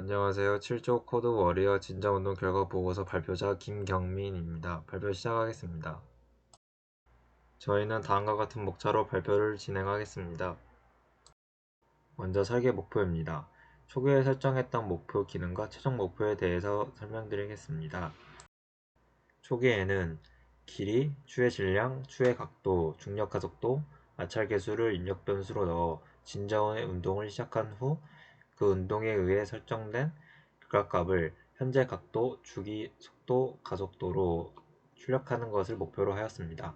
안녕하세요. 7조 코드 워리어 진짜 운동 결과 보고서 발표자 김경민입니다. 발표 시작하겠습니다. 저희는 다음과 같은 목차로 발표를 진행하겠습니다. 먼저 설계 목표입니다. 초기에 설정했던 목표 기능과 최종 목표에 대해서 설명드리겠습니다. 초기에는 길이, 추의 질량, 추의 각도, 중력 가속도, 마찰 계수를 입력 변수로 넣어 진자원의 운동을 시작한 후 그 운동에 의해 설정된 극락값을 현재 각도, 주기, 속도, 가속도로 출력하는 것을 목표로 하였습니다.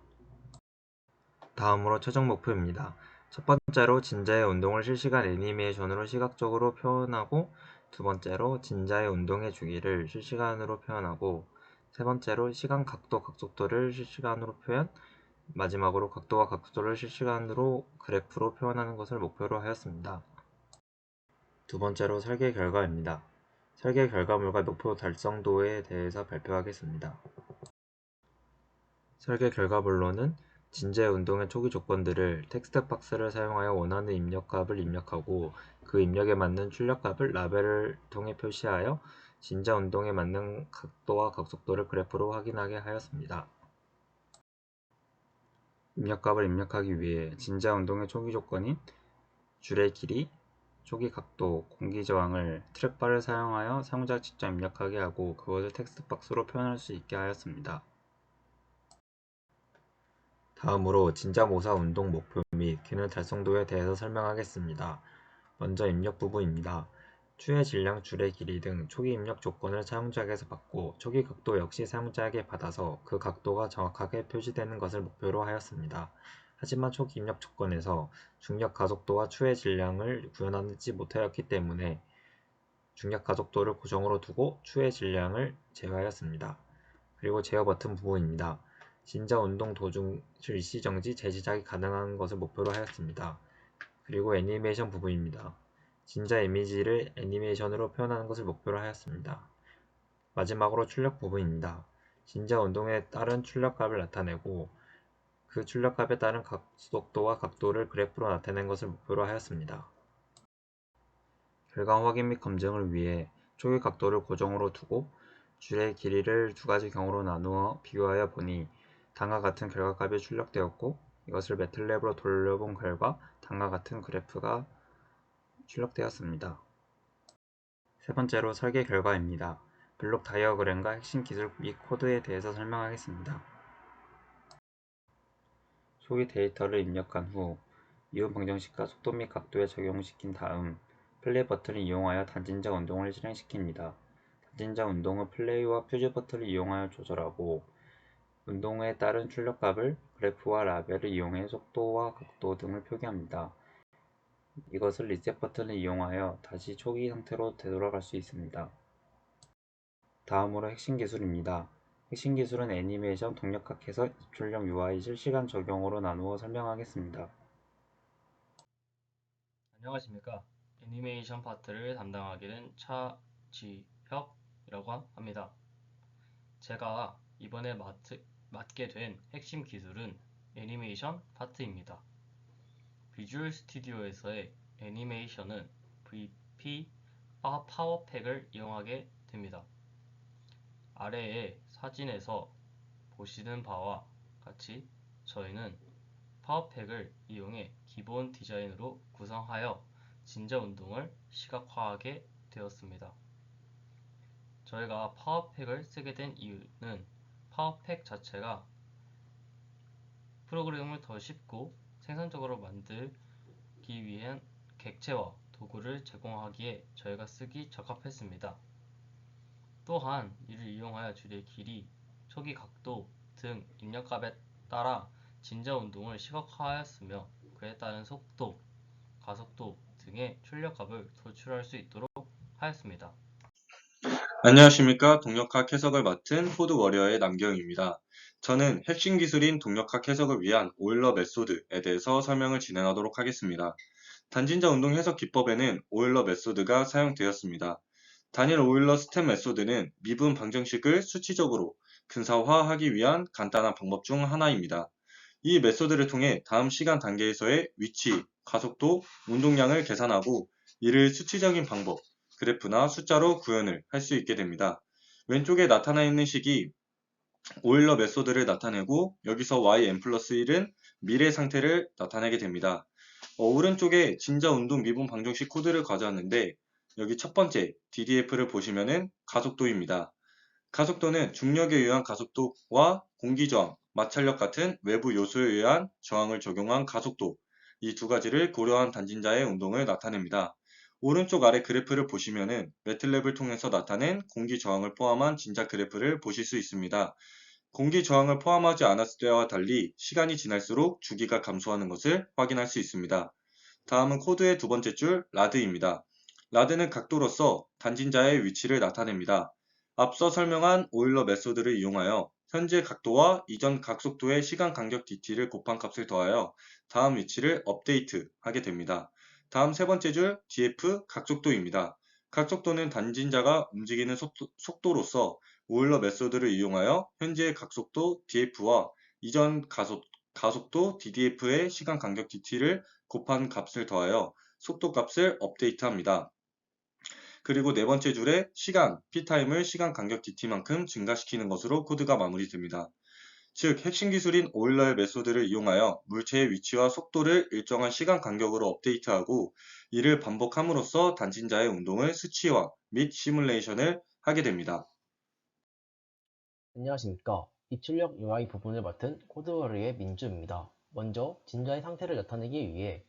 다음으로 최종 목표입니다. 첫 번째로 진자의 운동을 실시간 애니메이션으로 시각적으로 표현하고 두 번째로 진자의 운동의 주기를 실시간으로 표현하고 세 번째로 시간 각도 각속도를 실시간으로 표현 마지막으로 각도와 각도를 실시간으로 그래프로 표현하는 것을 목표로 하였습니다. 두 번째로 설계 결과입니다. 설계 결과물과 목표 달성도에 대해서 발표하겠습니다. 설계 결과물로는 진제 운동의 초기 조건들을 텍스트 박스를 사용하여 원하는 입력값을 입력하고 그 입력에 맞는 출력값을 라벨을 통해 표시하여 진자 운동에 맞는 각도와 각속도를 그래프로 확인하게 하였습니다. 입력값을 입력하기 위해 진자 운동의 초기 조건인 줄의 길이, 초기 각도, 공기 저항을 트랙바를 사용하여 사용자가 직접 입력하게 하고 그것을 텍스트 박스로 표현할 수 있게 하였습니다. 다음으로 진자 모사 운동 목표 및 기능 달성도에 대해서 설명하겠습니다. 먼저 입력 부분입니다. 추의 질량, 줄의 길이 등 초기 입력 조건을 사용자에게서 받고 초기 각도 역시 사용자에게 받아서 그 각도가 정확하게 표시되는 것을 목표로 하였습니다. 하지만 초기 입력 조건에서 중력 가속도와 추의 질량을 구현하지 못하였기 때문에 중력 가속도를 고정으로 두고 추의 질량을 제외하였습니다. 그리고 제어 버튼 부분입니다. 진자 운동 도중 일시정지 재시작이 가능한 것을 목표로 하였습니다. 그리고 애니메이션 부분입니다. 진자 이미지를 애니메이션으로 표현하는 것을 목표로 하였습니다. 마지막으로 출력 부분입니다. 진자 운동에 따른 출력값을 나타내고 그 출력값에 따른 각속도와 각도를 그래프로 나타낸 것을 목표로 하였습니다. 결과 확인 및 검증을 위해 초기 각도를 고정으로 두고 줄의 길이를 두 가지 경우로 나누어 비교하여 보니 다음과 같은 결과값이 출력되었고 이것을 매틀랩으로 돌려본 결과 다음과 같은 그래프가 출력되었습니다. 세 번째로 설계 결과입니다. 블록 다이어그램과 핵심 기술 및 코드에 대해서 설명하겠습니다. 초기 데이터를 입력한 후 이온 방정식과 속도 및 각도에 적용시킨 다음 플레이 버튼을 이용하여 단진자 운동을 실행시킵니다. 단진자 운동은 플레이와 퓨즈 버튼을 이용하여 조절하고 운동에 따른 출력값을 그래프와 라벨을 이용해 속도와 각도 등을 표기합니다. 이것을 리셋 버튼을 이용하여 다시 초기 상태로 되돌아갈 수 있습니다. 다음으로 핵심 기술입니다. 핵심 기술은 애니메이션, 동력학 해석, 입출력 UI 실시간 적용으로 나누어 설명하겠습니다. 안녕하십니까. 애니메이션 파트를 담당하게 된 차지혁이라고 합니다. 제가 이번에 맡, 맡게 된 핵심 기술은 애니메이션 파트입니다. 비주얼 스튜디오에서의 애니메이션은 VP 파워팩을 이용하게 됩니다. 아래의 사진에서 보시는 바와 같이 저희는 파워팩을 이용해 기본 디자인으로 구성하여 진자 운동을 시각화하게 되었습니다. 저희가 파워팩을 쓰게 된 이유는 파워팩 자체가 프로그램을 더 쉽고 생산적으로 만들기 위한 객체와 도구를 제공하기에 저희가 쓰기 적합했습니다. 또한 이를 이용하여 줄의 길이, 초기 각도 등 입력값에 따라 진자 운동을 시각화하였으며 그에 따른 속도, 가속도 등의 출력값을 도출할 수 있도록 하였습니다. 안녕하십니까. 동력학 해석을 맡은 포드 워리어의 남경입니다. 저는 핵심 기술인 동력학 해석을 위한 오일러 메소드에 대해서 설명을 진행하도록 하겠습니다. 단진자 운동 해석 기법에는 오일러 메소드가 사용되었습니다. 단일 오일러 스텝 메소드는 미분 방정식을 수치적으로 근사화하기 위한 간단한 방법 중 하나입니다. 이 메소드를 통해 다음 시간 단계에서의 위치, 가속도, 운동량을 계산하고 이를 수치적인 방법, 그래프나 숫자로 구현을 할 수 있게 됩니다. 왼쪽에 나타나 있는 식이 오일러 메소드를 나타내고 여기서 yn 플러스 1은 미래 상태를 나타내게 됩니다. 어, 오른쪽에 진자 운동 미분 방정식 코드를 가져왔는데 여기 첫 번째 DDF를 보시면은 가속도입니다. 가속도는 중력에 의한 가속도와 공기저항, 마찰력 같은 외부 요소에 의한 저항을 적용한 가속도 이 두 가지를 고려한 단진자의 운동을 나타냅니다. 오른쪽 아래 그래프를 보시면은 매틀랩을 통해서 나타낸 공기 저항을 포함한 진자 그래프를 보실 수 있습니다. 공기 저항을 포함하지 않았을 때와 달리 시간이 지날수록 주기가 감소하는 것을 확인할 수 있습니다. 다음은 코드의 두 번째 줄 라드입니다. 라드는 각도로서 단진자의 위치를 나타냅니다. 앞서 설명한 오일러 메소드를 이용하여 현재 각도와 이전 각속도의 시간 간격 dt를 곱한 값을 더하여 다음 위치를 업데이트 하게 됩니다. 다음 세 번째 줄 df 각속도입니다. 각속도는 단진자가 움직이는 속도, 로서 오일러 메소드를 이용하여 현재의 각속도 df와 이전 가속, 가속도 ddf의 시간 간격 dt를 곱한 값을 더하여 속도 값을 업데이트합니다. 그리고 네 번째 줄에 시간, p타임을 시간 간격 dt만큼 증가시키는 것으로 코드가 마무리됩니다. 즉, 핵심 기술인 오일러의 메소드를 이용하여 물체의 위치와 속도를 일정한 시간 간격으로 업데이트하고 이를 반복함으로써 단진자의 운동을 수치화 및 시뮬레이션을 하게 됩니다. 안녕하십니까. 입출력 UI 부분을 맡은 코드워리의 민주입니다. 먼저 진자의 상태를 나타내기 위해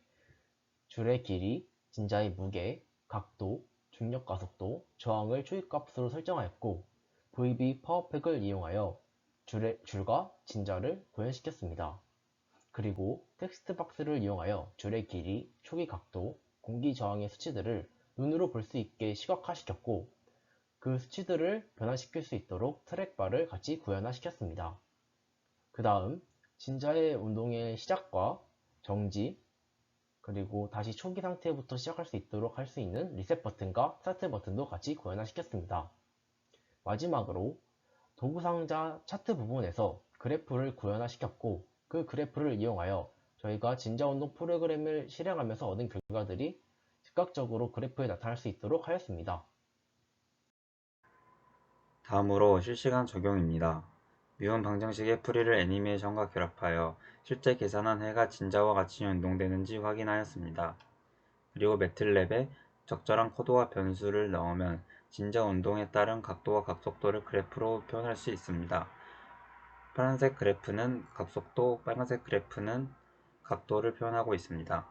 줄의 길이, 진자의 무게, 각도, 중력 가속도, 저항을 초입값으로 설정하였고 VB 파워팩을 이용하여 줄의, 줄과 진자를 구현시켰습니다. 그리고 텍스트 박스를 이용하여 줄의 길이, 초기 각도, 공기 저항의 수치들을 눈으로 볼 수 있게 시각화시켰고 그 수치들을 변화시킬 수 있도록 트랙바를 같이 구현화시켰습니다. 그 다음 진자의 운동의 시작과 정지 그리고 다시 초기 상태부터 시작할 수 있도록 할 수 있는 리셋 버튼과 스타트 버튼도 같이 구현화시켰습니다. 마지막으로 도구 상자 차트 부분에서 그래프를 구현화시켰고 그 그래프를 이용하여 저희가 진자 운동 프로그램을 실행하면서 얻은 결과들이 즉각적으로 그래프에 나타날 수 있도록 하였습니다. 다음으로 실시간 적용입니다. 미분 방정식의 풀이를 애니메이션과 결합하여 실제 계산한 해가 진자와 같이 연동되는지 확인하였습니다. 그리고 매틀랩에 적절한 코드와 변수를 넣으면 진자 운동에 따른 각도와 각속도를 그래프로 표현할 수 있습니다. 파란색 그래프는 각속도, 빨간색 그래프는 각도를 표현하고 있습니다.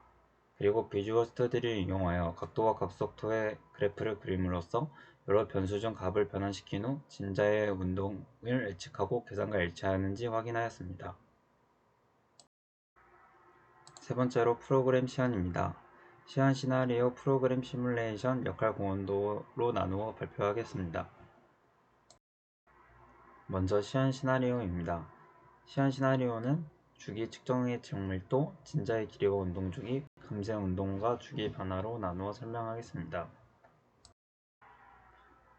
그리고 비주얼 스터디를 이용하여 각도와 각속도의 그래프를 그림으로써 여러 변수 중 값을 변환시킨 후 진자의 운동을 예측하고 계산과 일치하는지 확인하였습니다. 세 번째로 프로그램 시연입니다. 시연 시나리오 프로그램 시뮬레이션 역할 공원도로 나누어 발표하겠습니다. 먼저 시연 시나리오입니다. 시연 시나리오는 주기 측정의 정밀도, 진자의 길이와 운동 주기, 감쇄 운동과 주기 변화로 나누어 설명하겠습니다.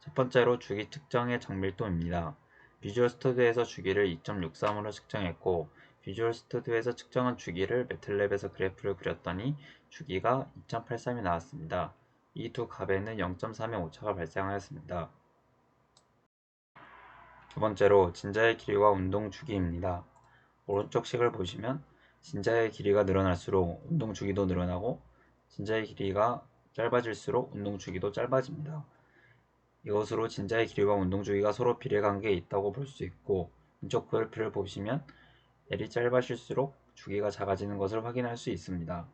첫 번째로 주기 측정의 정밀도입니다. 비주얼 스튜디오에서 주기를 2.63으로 측정했고 비주얼 스튜디오에서 측정한 주기를 매틀랩에서 그래프를 그렸더니 주기가 2.83이 나왔습니다. 이 두 값에는 0.3의 오차가 발생하였습니다. 두 번째로 진자의 길이와 운동 주기입니다. 오른쪽 식을 보시면 진자의 길이가 늘어날수록 운동 주기도 늘어나고 진자의 길이가 짧아질수록 운동 주기도 짧아집니다. 이것으로 진자의 길이와 운동 주기가 서로 비례관계에 있다고 볼 수 있고 왼쪽 그래프를 보시면 L이 짧아질수록 주기가 작아지는 것을 확인할 수 있습니다.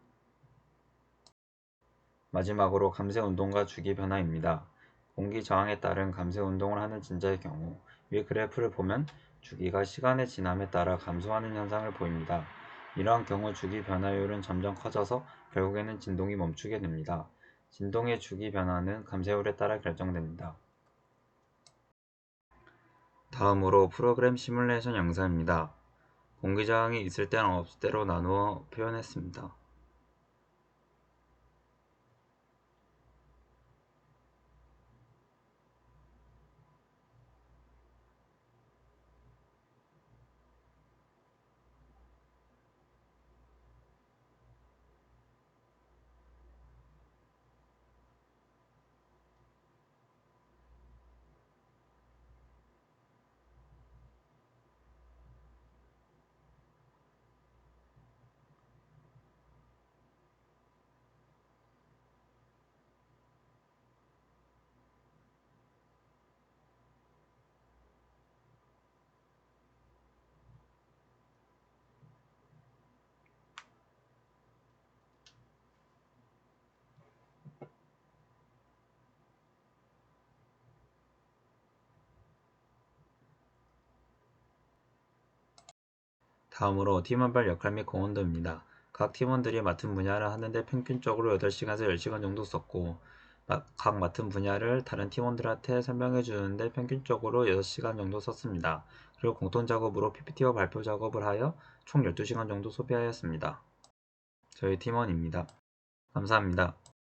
마지막으로 감쇄 운동과 주기 변화입니다. 공기 저항에 따른 감쇄 운동을 하는 진자의 경우 위 그래프를 보면 주기가 시간의 지남에 따라 감소하는 현상을 보입니다. 이러한 경우 주기 변화율은 점점 커져서 결국에는 진동이 멈추게 됩니다. 진동의 주기 변화는 감쇄율에 따라 결정됩니다. 다음으로 프로그램 시뮬레이션 영상입니다. 공기저항이 있을 때랑 없을 때로 나누어 표현했습니다. 다음으로 팀원별 역할 및 공헌도입니다. 각 팀원들이 맡은 분야를 하는데 평균적으로 8시간에서 10시간 정도 썼고 마- 각 맡은 분야를 다른 팀원들한테 설명해 주는데 평균적으로 6시간 정도 썼습니다. 그리고 공통 작업으로 PPT와 발표 작업을 하여 총 12시간 정도 소비하였습니다. 저희 팀원입니다. 감사합니다.